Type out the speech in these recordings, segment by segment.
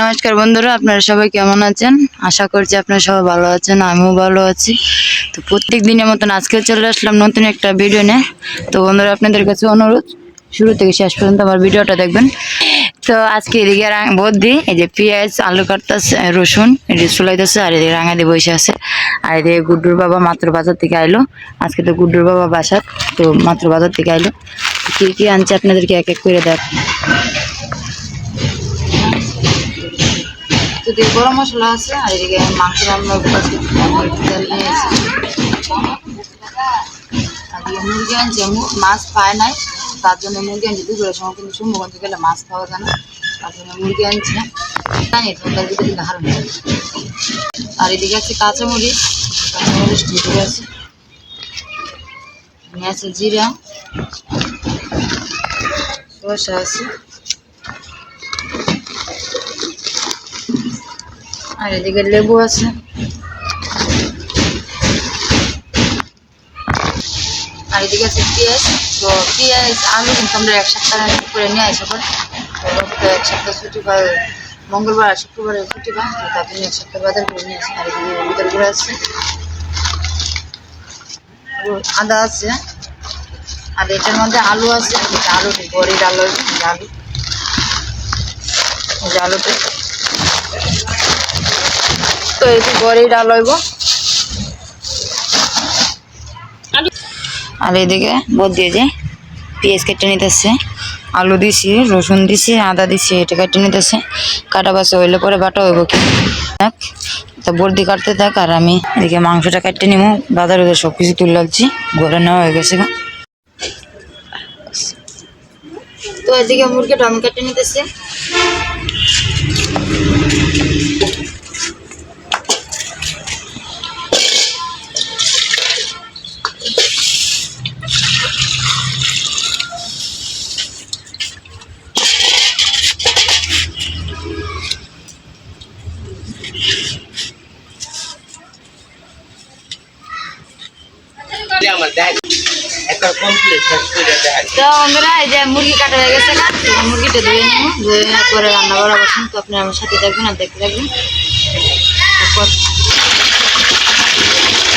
নমস্কার বন্ধুরা, আপনারা সবাই কেমন আছেন? আশা করছি আপনারা সবাই ভালো আছেন, আমিও ভালো আছি। তো প্রত্যেক দিনের মতন আজকে চলে আসলাম নতুন একটা ভিডিও নিয়ে। তো বন্ধুরা, আপনাদের কাছে অনুরোধ, শুরু থেকে শেষ পর্যন্ত আমার ভিডিওটা দেখবেন। তো আজকে এদিকে বোধ দিই এই যে পেঁয়াজ, আলু কাটতেছে, রসুন এটি চুলাইতেছে আর এদিকে রাঙা দিয়ে বসে আছে। আর এদিকে গুড্ডুর বাবা মাত্র বাজার থেকে আইলো। আজকে তো গুড্ডুর বাবা বাসার, তো মাত্র বাজার থেকে আইলো। কী কী আনছে আপনাদেরকে এক এক করে দেখ। দিয়ে গরম মশলা আছে, আর এদিকে মাংস রান্নার পাশে তেল মুরগি আনছে মাছ পায় নাই, তার জন্য মুরগি আনছে দুপুরের সময়, কিন্তু সুন্দরগঞ্জ গেলে মাছ পাওয়া যায় না, তার জন্য মুরগি আনছে জানি তো তার ভিতরে কিন্তু হারুন আর এদিকে আছে কাঁচামরিচ কাঁচামরিচ ঠিক আছে। নিয়ে আছে জিরা আছে। আর এদিকে লেবু আছে। আর এদিকে আছে পেঁয়াজ। তো পেঁয়াজ, আলু কিন্তু আমরা এক সপ্তাহ করে নিয়ে আসা করি তো এক সপ্তাহ ছুটি পায় মঙ্গলবার আর শুক্রবারে ছুটি পায়, তো তার জন্য এক সপ্তাহ বাজার করে নিয়ে আসি। আর এদিকে হলুদের গুঁড়ো আছে। আদা আছে। আর এটার মধ্যে আলু আছে। আলু বড়ির আলু আলু। আলুটা। তো এই আলু হইব। আর এদিকে বোধ দিয়ে যে পেঁয়াজ কেটে নিতেছে, আলু দিছি, রসুন দিছি, আদা দিছি, এটা কেটে নিতেছে। কাটা বাসা হইলে পরে বাটা হইব কি? থাক তো বর্দি কাটতে থাক আর আমি এদিকে মাংসটা কেটে নিবো বাজারে সব কিছু তুলে লাগছি ঘরে নেওয়া হয়ে গেছে। তো এদিকে মুরগিটা আমি কেটে নিতেছি। তো বন্ধুরা, এই যে মুরগি কাটা হয়ে গেছে না মুরগিটা ধুয়ে নেব, ধুয়ে নেওয়ার পরে রান্না করা বসুন তো আপনি আমার সাথে দেখবেন আর দেখতে থাকবেন।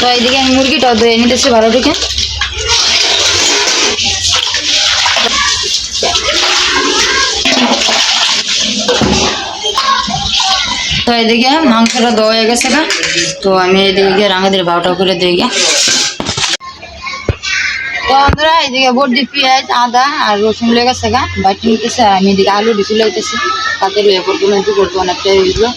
তো এইদিকে আমি মুরগিটাও ধুয়ে নিতেছি ভালো দেখে তো এদিকে মাংসটা ধোয়া হয়ে গেছে তো আমি এদিকে রাঙা দিয়ে বারোটা করে তো বন্ধুরা, এদিকে বডি পেঁয়াজ, আদা আর রসুন লেগে গেছে গা। বাটি নিতেছে আমি এদিকে আলু ডিসু লাগতেছি। তাতে লয়ে পড়ব না কি করব, অনেকটা এগুলো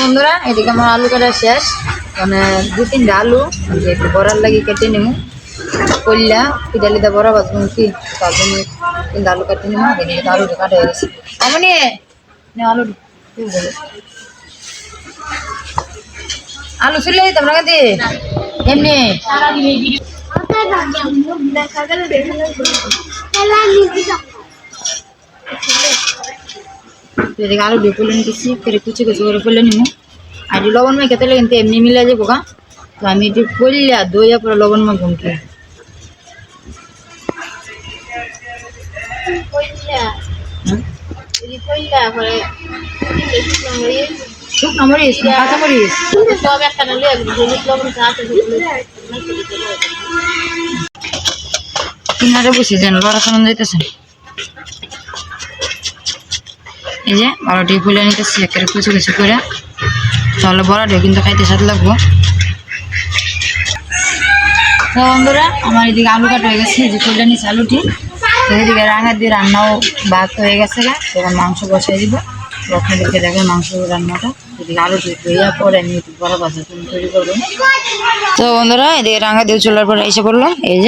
বন্ধুরা, এদিকে আমার আলু কাটা শেষ। মানে দু তিনটা আলু একটু বড়ার লাগি কেটে নিমু। কইলা, পিঠালিতে বড়া বাজবো কি তার জন্য তিনটা আলু কেটে নিমু এদিকে তো আলুটা কাটা হয়ে গেছে। আমনি নে আলু। আলু ছিল তোমরা কাছে এমনি। এদিকে আলু দিয়ে ফুলে নিতেছি ফের কুচি কুচি করে ফুলে নিমু। আর লবণ মেখে তেলে কিন্তু এমনি মিলে যাব গা। তো আমি এটি ফুললা দইয়া পরে লবণ এই যে বড়টি ফুলে নিতেছি, একেবারে কুচি কুচি করে। তাহলে বড়াটিও কিন্তু খাইতে স্বাদ লাগবো। তো বন্ধুরা, আমার এদিকে আলু কাটা হয়ে গেছে যে ফুলে নিচ্ছে আলুটি। এদিকে রাঙা দিয়ে রান্নাও ভাত হয়ে গেছে গা তখন মাংস বসাই দিব। আপনাদেরকে দেখেন মাংস রান্নাটা, এদিকে আলুটি ধুইয়া পরে তো বন্ধুরা, এদিকে রাঙা দিয়ে চলার পরে এসে পড়ল, এই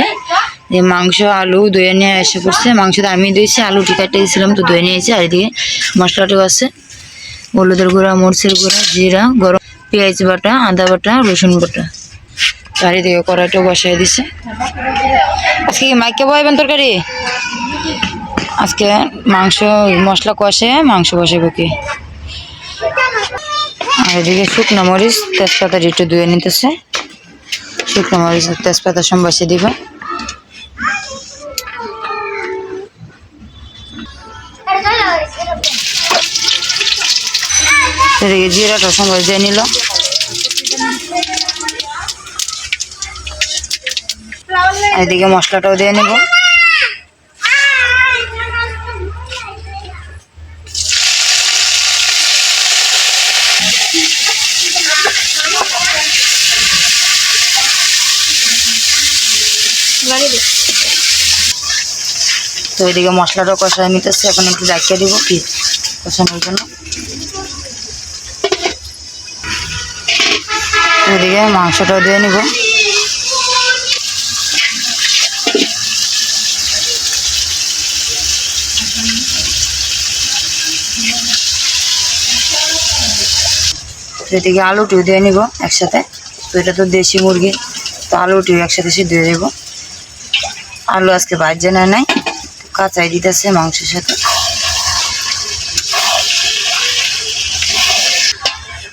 যে মাংস, আলু ধুয়ে নিয়ে এসে পড়ছে। মাংসটা আমি ধুয়েছি আলুটি কাটে দিয়েছিলাম, তো ধুয়ে নিয়েছি আর এদিকে মশলাটাও আছে। হলুদের গুঁড়া, মরচের গুঁড়া, জিরা, গরম পেঁয়াজ বাটা, আদা বাটা, রসুন বাটা। চারিদিকে কড়াইটাও বসাই দিছে। আজকে কি মাইকে বসাইবেন তরকারি? আজকে মাংস, মশলা কষে মাংস বসাবো কি? আর এদিকে শুকনো মরিচ, তেজপাতা একটু ধুয়ে নিতেছে। শুকনো মরিচ তেজপাতা সম্বাসে দিব। এদিকে জিরাটা সম্বাস দিয়ে নিল। এদিকে মশলাটাও দিয়ে নেব। তো এদিকে মশলাটা কষায় নিতেছে এখন একটু ডাকিয়ে দিব কি কষানোর জন্য। এদিকে মাংসটাও দিয়ে নিব। এদিকে আলুটিও দিয়ে নিব একসাথে। তো এটা তো দেশি মুরগি, তো আলুটিও একসাথে সিদ্ধ দিয়ে দেবো আলু আজকে ভাজ্যে নেয় নাই, কাঁচাই দিতেছে মাংসের সাথে।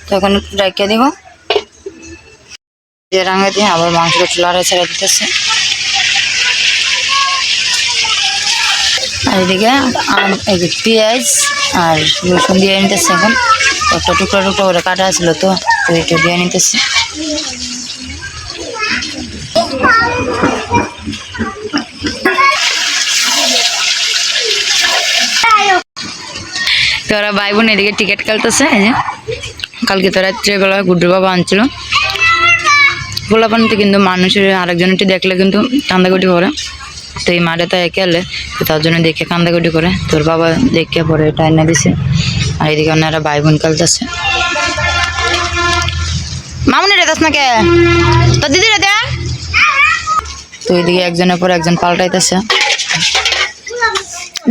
তো এখন একটু ডাকিয়ে দিব। দিয়ে রাঙা দিয়ে আবার মাংসটা লড়াই ছেড়ে দিতেছে। আর এদিকে পেঁয়াজ আর রসুন দিয়ে নিতেছে এখন। একটা টুকরো টুকরো করে কাটা ছিল তো এটা দিয়ে নিতেছে। তো ওরা ভাই বোন এদিকে টিকিট যে। কালকে তো রাত্রেবেলা গুড্ডু বাবা আনছিল। পোলাপানিতে কিন্তু মানুষের আরেকজনটি দেখলে কিন্তু কান্দাকুটি করে তো এই মাঠে তো একে এলে তার জন্য দেখে কান্দাকুটি করে। তোর বাবা দেখে পরে এটা এনে দিছে। আর এদিকে ওনারা ভাই বোন কালতেছে মামুনি রে না কে তো দিদি রে দে তো এদিকে একজনের পর একজন পাল্টাইতেছে।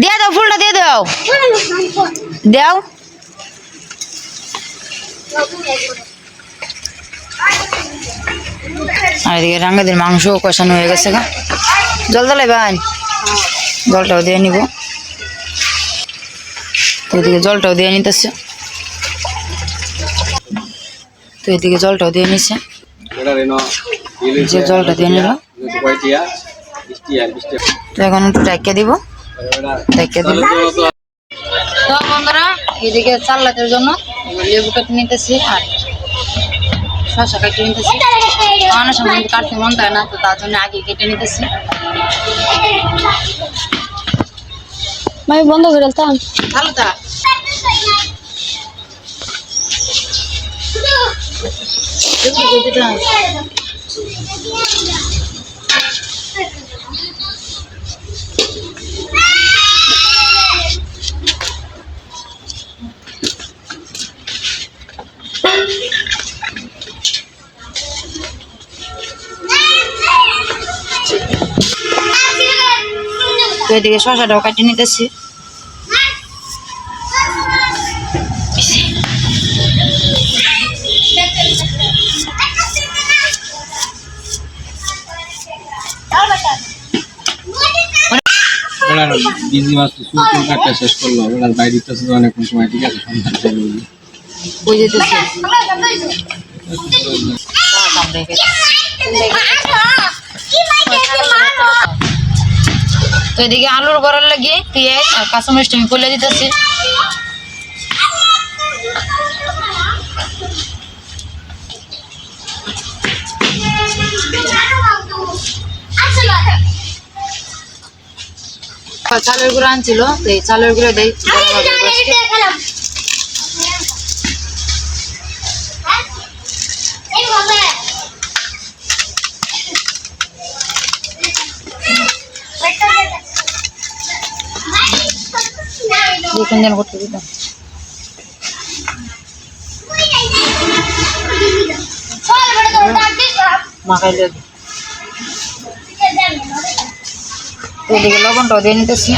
দিয়ে দাও ফুলটা, দিয়ে দাও। দাও। আর এদিকে রাঙ্গাদের মাংস কষানো হয়ে গেছে গা। জল দলাই ভাই। জলটাও দিয়ে নিব। এদিকে জলটাও দিয়ে নিতেছে। তো এদিকে জলটাও দিয়ে নিছে। জলটা দিয়ে নিল। তো এখন একটু ডাকিয়ে দিব। ডাকিয়ে দিব তো বন্ধুরা, এদিকে চাল্লাতের জন্য লেবু কেটে নিতেছি আর শশা কেটে নিতেছি। অনেক সময় কাটতে মন চায় না, তো তার জন্য আগে কেটে নিতেছি। আমি বন্ধ করে দিতাম ভালো তা Thank কেটে তো এদিকে শশাটাও কাটিয়ে নিতেছি বিজি মাছ তো শুরু করে কাটটা শেষ করল ওরা বাইরে দিতেছে তো অনেকক্ষণ সময় ঠিক আছে চাই এদিকে আলুর বড়ার লাগিয়ে পেঁয়াজ আর কাঁচামরিচটা আমি ফেলে দিতেছি। চালের গুঁড়ো আনছিল তো এই চালের গুঁড়ো দেই। দেখুন যেন করতে দিতাম মাখাইলে তো এদিকে লবণটাও দিয়ে নিতেছি।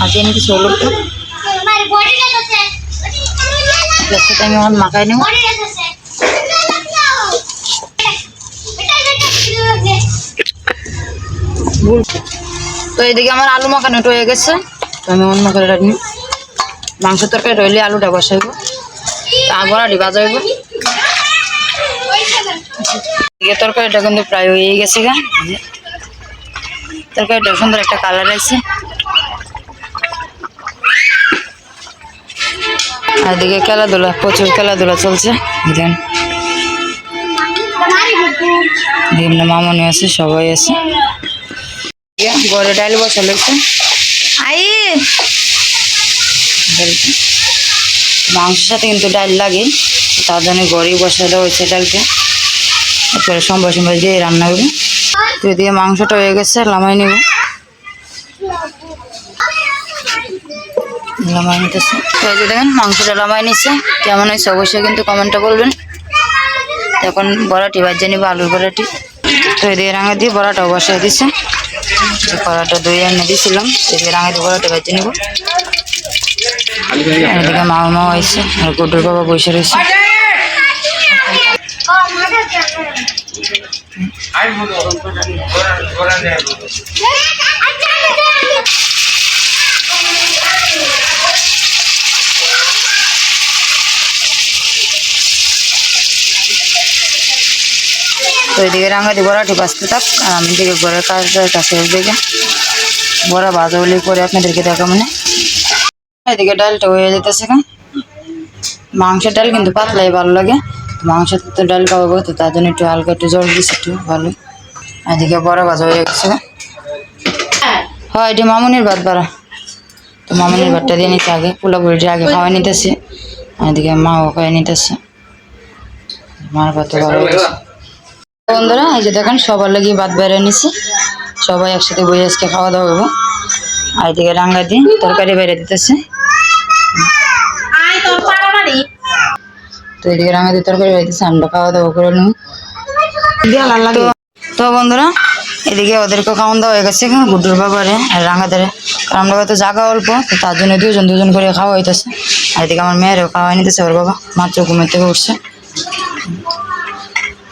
আর দিয়ে নিতেছি হলুদটা ভুল তো এদিকে আমার আলু মাখানোটা হয়ে গেছে। তো আমি অন্য করে রাখি মাংস তরকারি রইলে আলুটা বসাইব। ভাজা হইব এদিকে তরকারিটা কিন্তু প্রায় হয়ে গেছে গা। তরকারিটা সুন্দর একটা কালার আছে। এদিকে খেলাধুলা, প্রচুর খেলাধুলা চলছে। দেখেন মামনি আছে, সবাই আছে। ঘরে ডাল বসা লইছে আই। মাংসের সাথে কিন্তু ডাল লাগে তার জন্য ঘরেই বসা দেওয়া হয়েছে ডালটা। এরপরে সম্বার সম্বার দিয়ে রান্না হবে তো এদিকে মাংসটা হয়ে গেছে লামাই নিব। লামাই নিতেছে। তো এই যে দেখেন মাংসটা লামাই নিচ্ছে কেমন হয়েছে অবশ্যই কিন্তু কমেন্টটা বলবেন। এখন বড়াটি বাজিয়ে নিব আলুর বড়াটি। তো এদিকে রাঙা দিয়ে বড়াটাও বসাই যে কড়াটা দই এনে দিয়েছিলাম সেদিকে রাঙা কড়াটা বেঁচে নিব। এদিকে মামা মা হয়েছে আর গুড্ডুর বাবা বসে রয়েছে। তো এদিকে রাঙা দিয়ে বড়াটি বাঁচতে থাক, আর আমি দিকে ঘরের কাজটা কাছে দিকে বড়া ভাজা হলে পরে আপনাদেরকে দেখা মানে এদিকে ডালটা হয়ে যেতেছে গা। মাংসের ডাল কিন্তু পাতলাই ভালো লাগে। মাংস তো ডাল খাওয়াবো তো, তার জন্য একটু হালকা একটু জল দিচ্ছে একটু ভালো। এদিকে বড়া ভাজা হয়ে গেছে। হয়, এটি মামুনির ভাত বাড়া। তো মামুনির ভাতটা দিয়ে নিতে আগে পোলা পুরিটা আগে খাওয়াই নিতেছে। এদিকে মাও খাওয়াই নিতেছে। মার ভাত ভালো হয়ে গেছে বন্ধুরা এই যে দেখেন সবার লাগি ভাত বেড়ে নিছি। সবাই একসাথে বই আজকে খাওয়া দাওয়া হব আর এদিকে রাঙ্গা দিন তরকারি বেড়ে দিতেছে। তো এদিকে রাঙ্গা দিয়ে তরকারি বেড়ে দিতেছে আমরা খাওয়া দাওয়া করে নিই। তো- তো বন্ধুরা এদিকে ওদেরকে খাওয়ান দাওয়া হয়ে গেছে গুড্ডুর বাবারে আর রাঙ্গাদারে কারণ আমরা হয়তো জায়গা অল্প তো তার জন্য দুজন দুজন করে খাওয়া হইতেছে। আর এদিকে আমার মেয়েরও খাওয়াই নিতেছে ওর বাবা মাত্র ঘুমের থেকে উঠছে।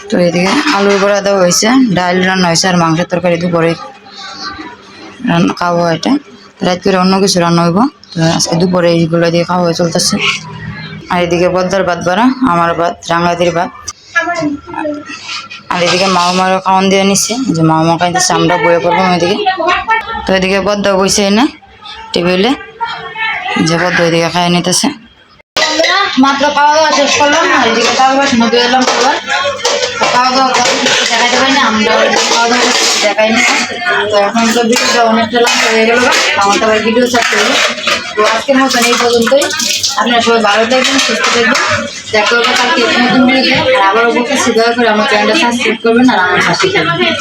তো এদিকে আলুর বড়া দেওয়া হয়েছে, ডাল রান্না হয়েছে, আর মাংসের তরকারি, দুপুরে রান্না, খাওয়া হয় এটা। রাত করে অন্য কিছু রান্না হইব, তো আজকে দুপুরে এইগুলো দিয়ে খাওয়া হয়ে চলতেছে। আর এদিকে বদ্দার ভাত বাড়া, আমার ভাত রাঙ্গাতির ভাত। আর এদিকে মা মারও খাওয়ান দিয়ে নিচ্ছে যে মা মা খাইতেছে, আমরা বয়ে পড়ব এদিকে। তো এদিকে বদ্দা বইছে এনে, টেবিলে। যে বদ্দা এদিকে খাই নিতেছে। মাত্র খাওয়া দাওয়া শেষ করলাম এদিকে তার বাসন ধুয়ে এলাম খাওয়া দাওয়া পারি না আমরা দেখাই না তো এখন তো হয়ে গেল আমার ভিডিও ছাড়তে হবে তো আজকের মতন এই পর্যন্তই। আপনারা সবাই ভালো থাকবেন, সুস্থ থাকবেন। দেখা হবে কালকে নতুন আর আবারও বলতেছি করে আমার চ্যানেলটা সাবস্ক্রাইব করবেন আর আমার পাশে থাকবেন।